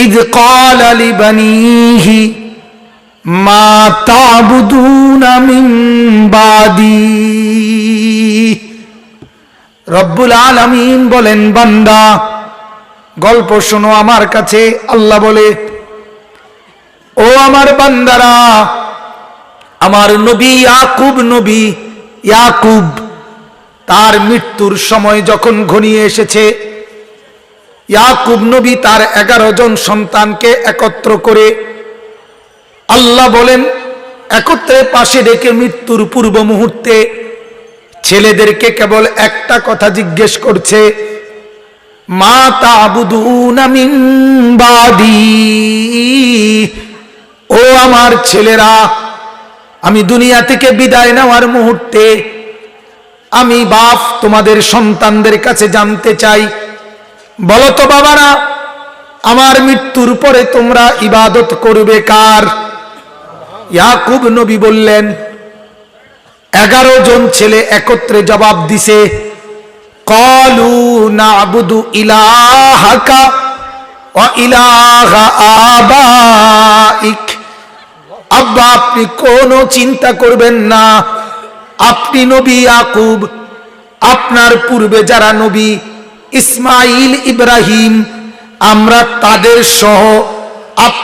إذ قال لبنيه ما تعبدون من بعدي রব্বুল আলামিন বলেন বান্দা গল্প শোনো আমার কাছে আল্লাহ বলে ও আমার বান্দারা আমার নবী ইয়াকুব নবী ইয়াকুব তার মৃত্যুর সময় যখন ঘনিয়ে এসেছে ইয়াকুব নবী তার এগারো জন সন্তানকে একত্র করে আল্লাহ বলেন, একত্রে পাশে রেখে মৃত্যুর পূর্ব মুহূর্তে ছেলেদেরকে কেবল একটা কথা জিজ্ঞেস করছে, মা তাবুদুনা মিন বাদি? ও আমার ছেলেরা, আমি দুনিয়া থেকে বিদায় নেওয়ার মুহূর্তে আমি বাপ তোমাদের সন্তানদের কাছে জানতে চাই বলো তো বাবারা, আমার মৃত্যুর পরে তোমরা ইবাদত করবে কার? ইয়াকুব নবী বললেন, এগারো জন ছেলে একত্রে জবাব দিছে, কলু না নাবুদু ইলাহাকা ও ইলাহা আবাইক। আব্বা, আপনি কোনো চিন্তা করবেন না, আপনি নবী ইয়াকুব। আপনার পূর্বে যারা নবী ইসমাইল ইব্রাহিম আমরা তাদের সহ